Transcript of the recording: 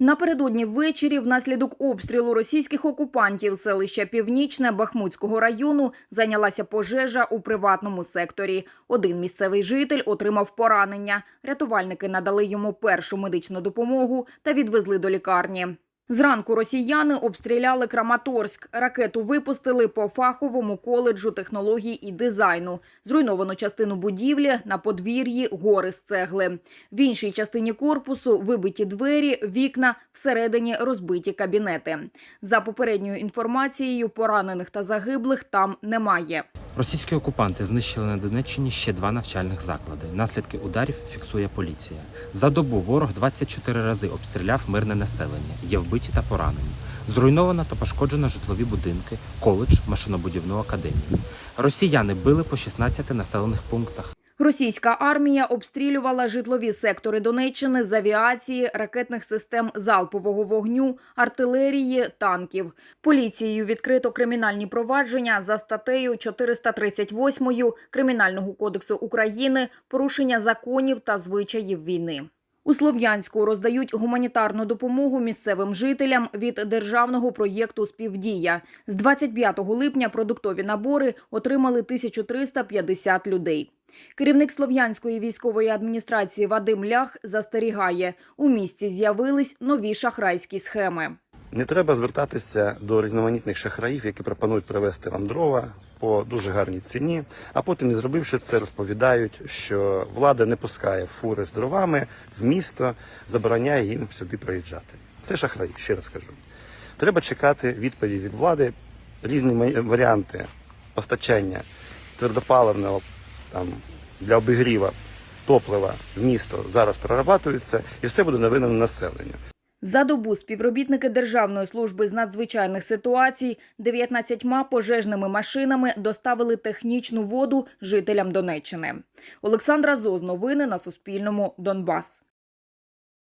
Напередодні ввечері внаслідок обстрілу російських окупантів селища Північне Бахмутського району зайнялася пожежа у приватному секторі. Один місцевий житель отримав поранення. Рятувальники надали йому першу медичну допомогу та відвезли до лікарні. Зранку росіяни обстріляли Краматорськ. Ракету випустили по фаховому коледжу технологій і дизайну. Зруйновано частину будівлі на подвір'ї гори з цегли. В іншій частині корпусу вибиті двері, вікна, всередині розбиті кабінети. За попередньою інформацією, поранених та загиблих там немає. Російські окупанти знищили на Донеччині ще два навчальних заклади. Наслідки ударів фіксує поліція. За добу ворог 24 рази обстріляв мирне населення. Є вбиті та поранені. Зруйновано та пошкоджено житлові будинки, коледж, машинобудівну академію. Росіяни били по 16 населених пунктах. Російська армія обстрілювала житлові сектори Донеччини з авіації, ракетних систем залпового вогню, артилерії, танків. Поліцією відкрито кримінальні провадження за статтею 438 Кримінального кодексу України порушення законів та звичаїв війни. У Слов'янську роздають гуманітарну допомогу місцевим жителям від державного проєкту Співдія. З 25 липня продуктові набори отримали 1350 людей. Керівник Слов'янської військової адміністрації Вадим Лях застерігає, у місті з'явились нові шахрайські схеми. Не треба звертатися до різноманітних шахраїв, які пропонують привезти вам дрова по дуже гарній ціні, а потім, не зробивши це, розповідають, що влада не пускає фури з дровами в місто, забороняє їм сюди приїжджати. Це шахраї, ще раз кажу. Треба чекати відповіді від влади, різні варіанти постачання твердопаливного там, для обігріва топлива в місто зараз прорабатуються, і все буде навинено населення. За добу співробітники Державної служби з надзвичайних ситуацій 19 пожежними машинами доставили технічну воду жителям Донеччини. Олександра Зоз, новини на Суспільному, Донбас.